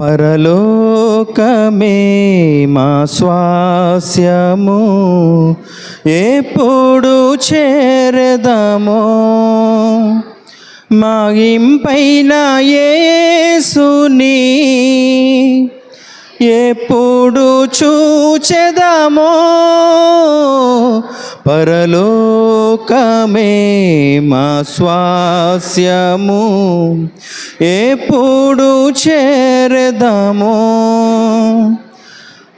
పరలోకమే మా స్వాస్యము. ఎప్పుడు చేరదమో మాగింపైన ఏసుని ఎప్పుడు చూచెదమో లోకమే మా స్వాస్యము. ఎప్పుడు చేరదము.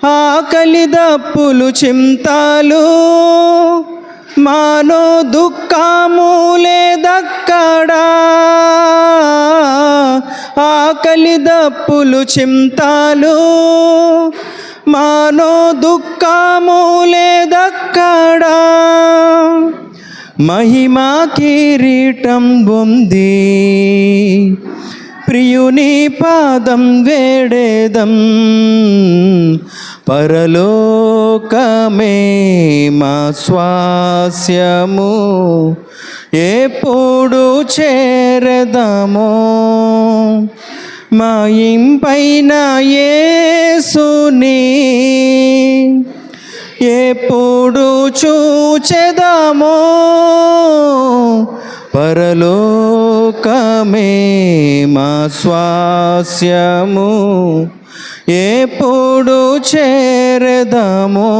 ఆకలి దప్పులు చింతాలు మానో దుఃఖము లేదక్కడా. ఆకలి దప్పులు చింతాలు మానో దుఃఖము లేదక్క మహిమా కిరీటం బొంది. ప్రియుని పాదం వేడేదం. పరలోకమే మా స్వాస్యము. ఎప్పుడు చేరదమో. మా ఇంపైన యేసుని ఎప్పుడు చూచెదమో పరలోకమే మా స్వాస్యము. ఎప్పుడు చేరదమో